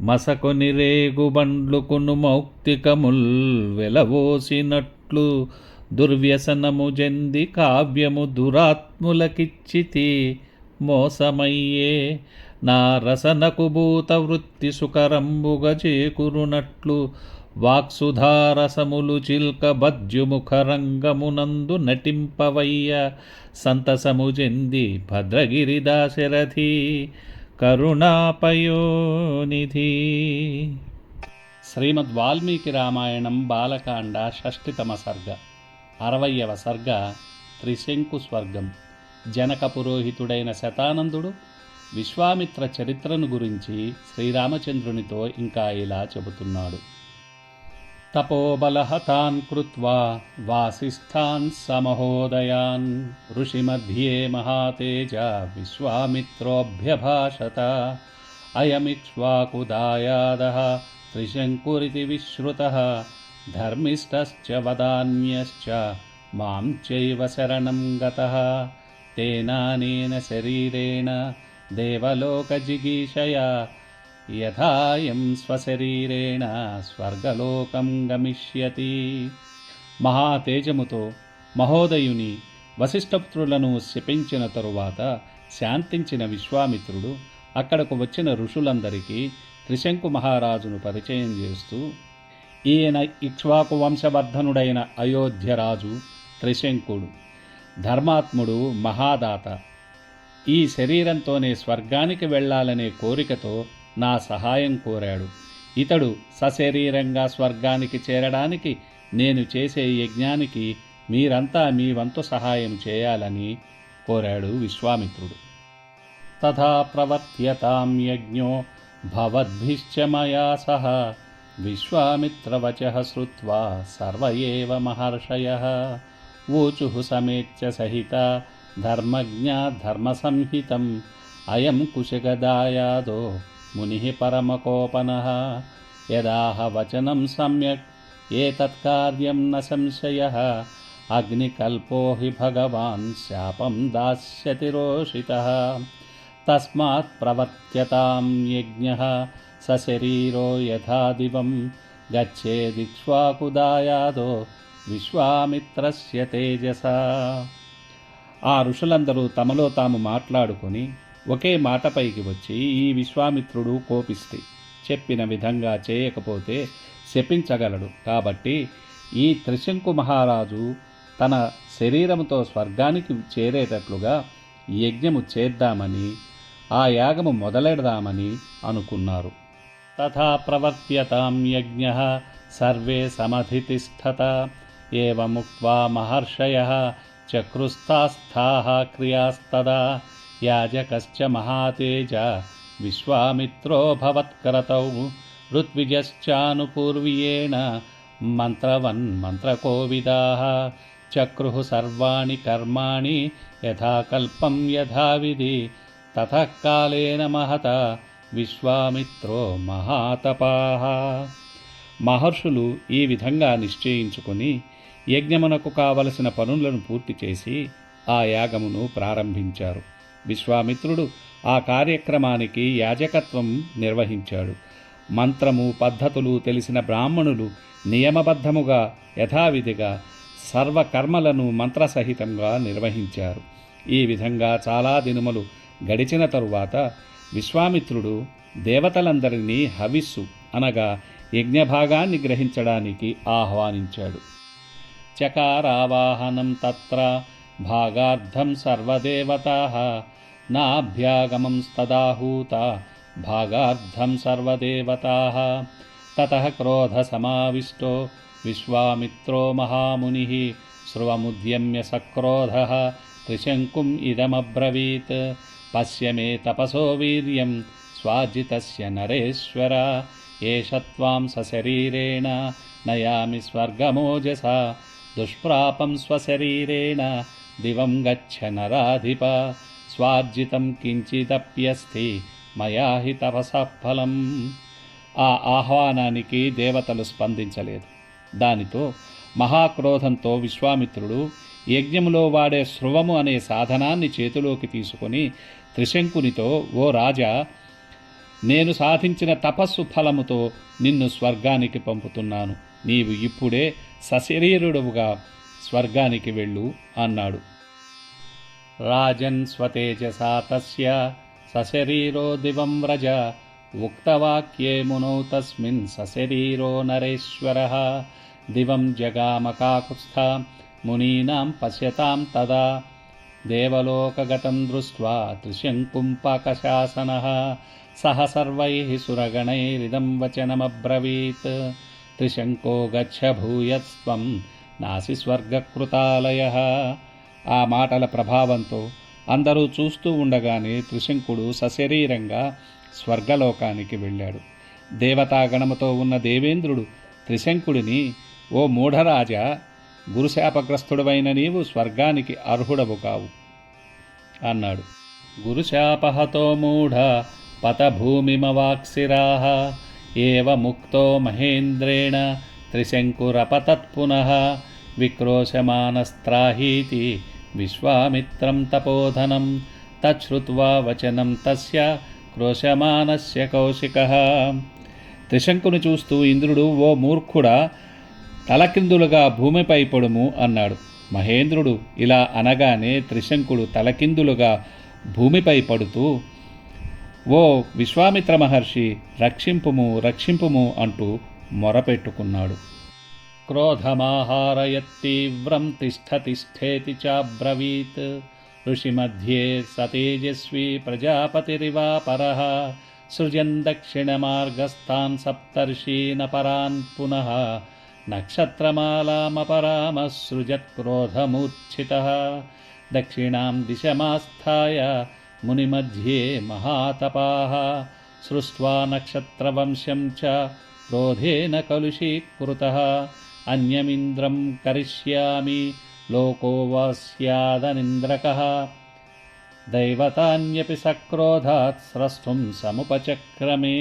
మసకొని రేగుబండ్లుకును మౌక్తికముల్ వెలవోసినట్లు దుర్వ్యసనము జంది కావ్యము దురాత్ములకిచ్చితి మోసమయ్యే. నా రసనకు భూత వృత్తి సుకరంబుగ చేకురునట్లు వాక్సుధారసములు చిల్క బద్యుముఖరంగమునందు నటింపవయ్య. సంతసము చెంది భద్రగిరి దాశరథీ కరుణాపయోనిధి. శ్రీమద్ వాల్మీకి రామాయణం బాలకాండ షష్ఠితమ సర్గ అరవయవ సర్గ త్రిశంకు స్వర్గం. జనక పురోహితుడైన శతానందుడు విశ్వామిత్ర చరిత్రను గురించి శ్రీరామచంద్రునితో ఇంకా ఇలా చెబుతున్నాడు. तपोबलहतान् कृत्वा वासिष्ठान् समहोदयान्। ऋषिमध्ये महातेज विश्वामित्रोऽभ्यभाषत। अयमिक्ष्वाकुदायादः त्रिशङ्कुरिति विश्रुतः। धर्मिष्ठश्च वदान्यश्च मां चैव शरणं गतः। तेनानेन शरीरेण देवलोकजिगीषया యథాయం స్వశరీరేణ స్వర్గలోకం గమిష్యతి. మహాతేజముతో మహోదయుని వశిష్ఠపుత్రులను శపించిన తరువాత శాంతించిన విశ్వామిత్రుడు అక్కడకు వచ్చిన ఋషులందరికీ త్రిశంకు మహారాజును పరిచయం చేస్తూ ఈయన ఇక్ష్వాకు వంశవర్ధనుడైన అయోధ్యరాజు త్రిశంకుడు ధర్మాత్ముడు మహాదాత. ఈ శరీరంతోనే స్వర్గానికి వెళ్ళాలనే కోరికతో నా సహాయం కోరాడు. ఇతడు సశరీరంగా స్వర్గానికి చేరడానికి నేను చేసే యజ్ఞానికి మీరంతా మీ వంతు సహాయం చేయాలని కోరాడు విశ్వామిత్రుడు. తథా ప్రవర్త్యతాం యజ్ఞో భవద్భిశ్చ మయా సహ విశ్వామిత్రవచ శ్రుత్వా సర్వ ఏవ మహర్షయः ఊచుః సమేత్య సహిత ధర్మజ్ఞా ధర్మసంహితం అయం కుశగదాయాదో मुनिः परमकोपनः। यदाह वचनं सम्यक् एतत्कार्यं न संशयः। अग्निकल्पो हि भगवान् शापं दास्यति रोषितः। तस्मात् प्रवर्त्यतां यज्ञः। सशरीरो यथा दिवं गच्छेदिक्ष्वाकुदायादो విశ్వామిత్రస్య తేజస ఆ ఋషులందరూ తమలో తాము మాట్లాడుకుని ఒకే మాటపైకి వచ్చి ఈ విశ్వామిత్రుడు కోపిస్తే చెప్పిన విధంగా చేయకపోతే శపించగలడు. కాబట్టి ఈ త్రిశంకు మహారాజు తన శరీరముతో స్వర్గానికి చేరేటట్లుగా యజ్ఞము చేద్దామని ఆ యాగము మొదలెడదామని అనుకున్నారు. తథా ప్రవర్త్యతాం యజ్ఞ సర్వే సమధితిష్టత ఏముక్వా మహర్షయ చక్రుస్థాస్థా క్రియాస్తదా. యాజకశ్చ మహాతేజ విశ్వామిత్రో భవత్కరతౌ ఋత్విజశ్చానుపూర్వ్యేణ మంత్రవన్ మంత్రకోవిదాः చక్రుः సర్వాణి కర్మాణి యథాకల్పం యథావిధి తతః కాలేన మహత విశ్వామిత్రో మహాతపాహ మహర్షులు ఈ విధంగా నిశ్చయించుకొని యజ్ఞమునకు కావలసిన పనులను పూర్తి చేసి ఆ యాగమును ప్రారంభించారు। విశ్వామిత్రుడు ఆ కార్యక్రమానికి యాజకత్వం నిర్వహించాడు. మంత్రము పద్ధతులు తెలిసిన బ్రాహ్మణులు నియమబద్ధముగా యథావిధిగా సర్వకర్మలను మంత్రసహితంగా నిర్వహించారు. ఈ విధంగా చాలా దినుమలు గడిచిన తరువాత విశ్వామిత్రుడు దేవతలందరినీ హవిస్సు అనగా యజ్ఞభాగాన్ని గ్రహించడానికి ఆహ్వానించాడు. చకారావాహనం తత్ర भागार्धं सर्वदेवताः नाभ्यागमंस्तदाहूता भागार्धं सर्वदेवताः। ततः क्रोधसमाविष्टो विश्वामित्रो महामुनिः स्रुवमुद्यम्य सक्रोधः त्रिशङ्कुम् इदमब्रवीत्। पश्य मे तपसो वीर्यं स्वाजितस्य नरेश्वर। एष त्वां सशरीरेण नयामि स्वर्गमोजसा दुष्प्रापं स्वशरीरेण। స్వశరీరేణ దివం గచ్చ నరాధిప. స్వార్జితం కించిదప్యస్తి మయా హి తపసఫలం ఆ ఆహ్వానానికి దేవతలు స్పందించలేదు. దానితో మహాక్రోధంతో విశ్వామిత్రుడు యజ్ఞములో వాడే శృవము అనే సాధనాన్ని చేతిలోకి తీసుకొని త్రిశంకునితో ఓ రాజా నేను సాధించిన తపస్సు ఫలముతో నిన్ను స్వర్గానికి పంపుతున్నాను. నీవు ఇప్పుడే సశరీరుడుగా స్వర్గానికి వెళ్ళు అన్నాడు. రాజన్ స్వతేజసా తస్య సశరీరో దివం వ్రజ. ఉక్తవాక్యే మునౌ తస్మిన్ సశరీరో నరేశ్వర. దివం జగామకాకుత్స్థ మునీనాం పశ్యతాం తదా. దేవలోకగతం దృష్ట్వా త్రిశంకుంపకశాసనः సహ సర్వైः సురగణైరిదం వచనమబ్రవీత్. త్రిశంకో గచ్చ భూయత్స్వం నాసి స్వర్గకృతాలయ ఆ మాటల ప్రభావంతో అందరూ చూస్తూ ఉండగానే త్రిశంకుడు సశరీరంగా స్వర్గలోకానికి వెళ్ళాడు. దేవతాగణముతో ఉన్న దేవేంద్రుడు త్రిశంకుడిని ఓ మూఢరాజా గురుశాపగ్రస్తుడవైన నీవు స్వర్గానికి అర్హుడవు కావు అన్నాడు. గురుశాపహతో మూఢ పతభూమిమవాక్సిరాహ ఏవ ముక్తో మహేంద్రేణ త్రిశంకురపతత్పునః విక్రోశమానస్త్రాహీతి విశ్వామిత్రం తపోధనం తచ్శ్రుత్వా వచనం తస్య క్రోశమానస్య కౌశిక త్రిశంకుని చూస్తూ ఇంద్రుడు ఓ మూర్ఖుడా తలకిందులుగా భూమిపై పడుము అన్నాడు. మహేంద్రుడు ఇలా అనగానే త్రిశంకుడు తలకిందులుగా భూమిపై పడుతూ ఓ విశ్వామిత్ర మహర్షి రక్షింపుము రక్షింపుము అంటూ మొరపెట్టుకున్నాడు. क्रोधमाहारयत्तीव्रं तिष्ठतिष्ठेति चाब्रवीत् ऋषिमध्ये स तेजस्वी प्रजापतिरिवापरः सृजन् दक्षिणमार्गस्तान् सप्तर्षीन् अपरान् पुनः नक्षत्रमालामपरामसृजत्क्रोधमूर्च्छितः दक्षिणां दिशमास्थाय मुनिमध्ये महातपाः सृष्ट्वा नक्षत्रवंशं च क्रोधेन कलुषीकृतः అన్యమింద్రం కరిష్యామి. లోకో వా దైవతాన్యపి సక్రోధాత్ స్రష్టం సముపచక్రమే.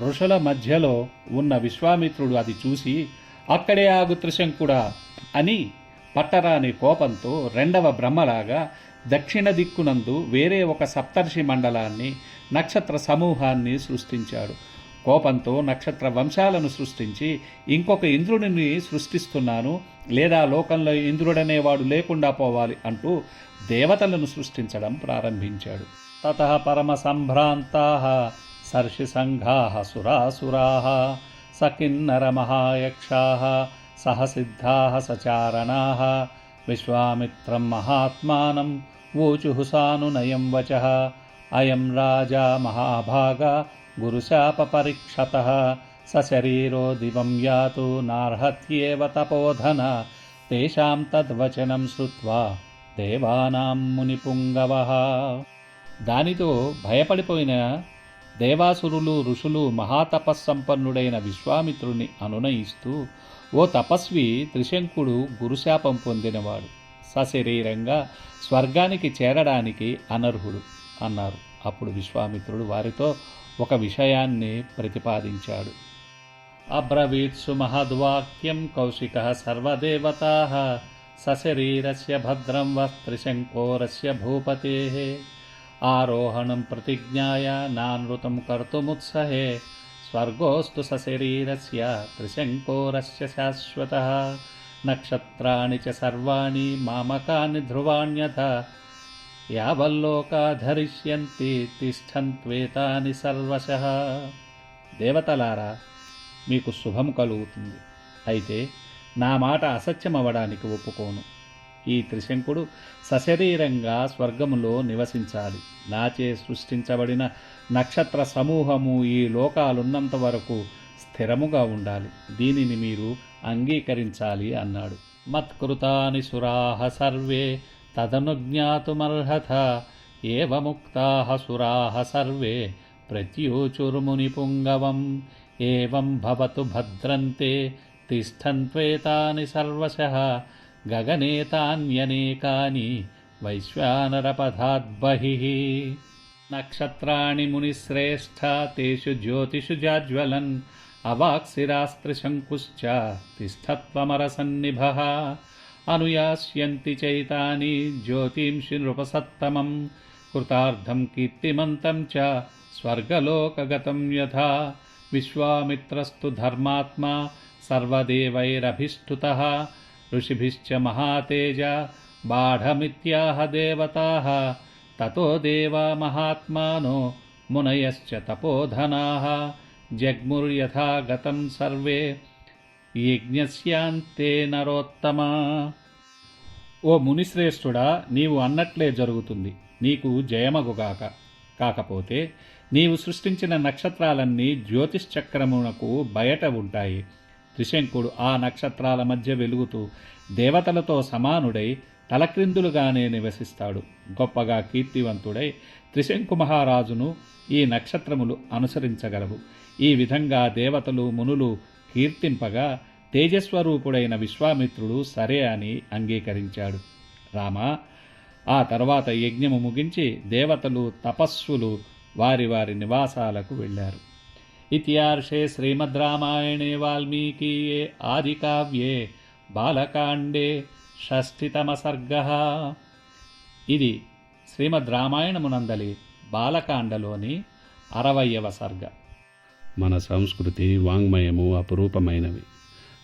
ఋషుల మధ్యలో ఉన్న విశ్వామిత్రుడు అది చూసి అక్కడే ఆగు త్రిశంకుడా అని పట్టరాని కోపంతో రెండవ బ్రహ్మలాగా దక్షిణ దిక్కునందు వేరే ఒక సప్తర్షి మండలాన్ని నక్షత్ర సమూహాన్ని సృష్టించాడు. కోపంతో నక్షత్ర వంశాలను సృష్టించి ఇంకొక ఇంద్రుడిని సృష్టిస్తున్నాను లేదా లోకంలో ఇంద్రుడనేవాడు లేకుండా పోవాలి అంటూ దేవతలను సృష్టించడం ప్రారంభించాడు. తత పరమ సంభ్రాంతా సర్షి సంఘా సురాసురా సకిన్నర మహాయక్షా సహసిద్ధా సచారణా విశ్వామిత్రం మహాత్మానం ఊచు సానునయం వచ అయం రాజా మహాభాగా గురుశాపపరీక్షత సశరీరో దివం యాతు నార్హత్యేవ తపోధన తేషాం తద్వచనం శ్రుత్వా దేవానాం మునిపుంగవ దానితో భయపడిపోయిన దేవాసురులు ఋషులు మహాతపస్సంపన్నుడైన విశ్వామిత్రుని అనునయిస్తూ ఓ తపస్వి త్రిశంకుడు గురుశాపం పొందినవాడు. సశరీరంగా స్వర్గానికి చేరడానికి అనర్హుడు అన్నారు. అప్పుడు విశ్వామిత్రుడు వారితో ఒక విషయాన్ని ప్రతిపాదించాడు. అబ్రవీత్సు మహద్వాక్యం కౌశిక సర్వదేవతా సశరీరస్య భద్రం వస్త్రిశంకోరస్య భూపతే ఆరోహణం ప్రతిజ్ఞాయ నానృతం కర్తుముత్సహే స్వర్గోస్తు సశరీరస్య త్రిశంకోరస్య శాశ్వత నక్షత్రాణి చ సర్వాణి మామకాన్ని ధ్రువాణ్యథ యావల్లోకా ధరిష్యంతి తిష్టంత్వేతాని సర్వశ. దేవతలారా మీకు శుభం కలుగుతుంది. అయితే నా మాట అసత్యమవడానికి ఒప్పుకోను. ఈ త్రిశంకుడు సశరీరంగా స్వర్గములో నివసించాలి. నాచే సృష్టించబడిన నక్షత్ర సమూహము ఈ లోకాలున్నంత వరకు స్థిరముగా ఉండాలి. దీనిని మీరు అంగీకరించాలి అన్నాడు. మత్కృతాని సురాహ సర్వే తదనుజ్ఞాతుమర్హత ఏవముక్తా సురాహ సర్వే ప్రత్యూచుర్మునిపుంగవం. ఏం భవతు భద్రంతే తిష్టన్వేతాని సర్వశః గగనేతాన్యనేకాని వైశ్వానరపథాద్బహిः. నక్షత్రాణి మునిశ్రేష్ఠ తేషు జ్యోతిషు జాజ్వలన్. అవాక్సిరాస్త్రిశంకుశ్చ తిష్టత్వమరసన్నిభः. అనుయాస్యంతి చైతాని జ్యోతింషి నృపసత్తమం కృతార్థం కీర్తిమంతం చ స్వర్గలోకగతం యథా. విశ్వామిత్రస్తు ధర్మాత్మా సర్వదేవైరభిష్టుతः. ఋషిభిశ్చ మహాతేజ బాఢమిత్యాహ దేవతాः. తతో దేవా మహాత్మానో మునయశ్చ తపోధనాः. జగ్ముర్యథా గతం సర్వే యజ్ఞస్యాంతే నరోత్తమా. ఓ మునిశ్రేష్ఠుడా నీవు అన్నట్లే జరుగుతుంది. నీకు జయమగుగాక. కాకపోతే నీవు సృష్టించిన నక్షత్రాలన్నీ జ్యోతిష్చక్రమునకు బయట ఉంటాయి. త్రిశంకుడు ఆ నక్షత్రాల మధ్య వెలుగుతూ దేవతలతో సమానుడై తలక్రిందులుగానే నివసిస్తాడు. గొప్పగా కీర్తివంతుడై త్రిశంకు మహారాజును ఈ నక్షత్రములు అనుసరించగలవు. ఈ విధంగా దేవతలు మునులు కీర్తింపగా తేజస్వరూపుడైన విశ్వామిత్రుడు సరే అని అంగీకరించాడు. రామ ఆ తర్వాత యజ్ఞము ముగించి దేవతలు తపస్సులు వారి వారి నివాసాలకు వెళ్ళారు. ఇతిహార్షే శ్రీమద్ రామాయణే వాల్మీకియే ఆదికావ్యే బాలకాండే షష్ఠితమ సర్గ. ఇది శ్రీమద్ రామాయణమునందలి బాలకాండలోని అరవయవ సర్గ. మన సంస్కృతి వాంగ్మయము అపురూపమైనవి.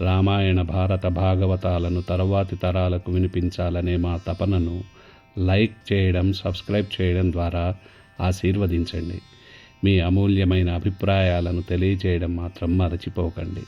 రామాయణ భారత భాగవతాలను తరువాతి తరాలకు వినిపించాలనే మా తపనను లైక్ చేయడం సబ్స్క్రైబ్ చేయడం ద్వారా ఆశీర్వదించండి. మీ అమూల్యమైన అభిప్రాయాలను తెలియజేయడం మాత్రం మరచిపోకండి.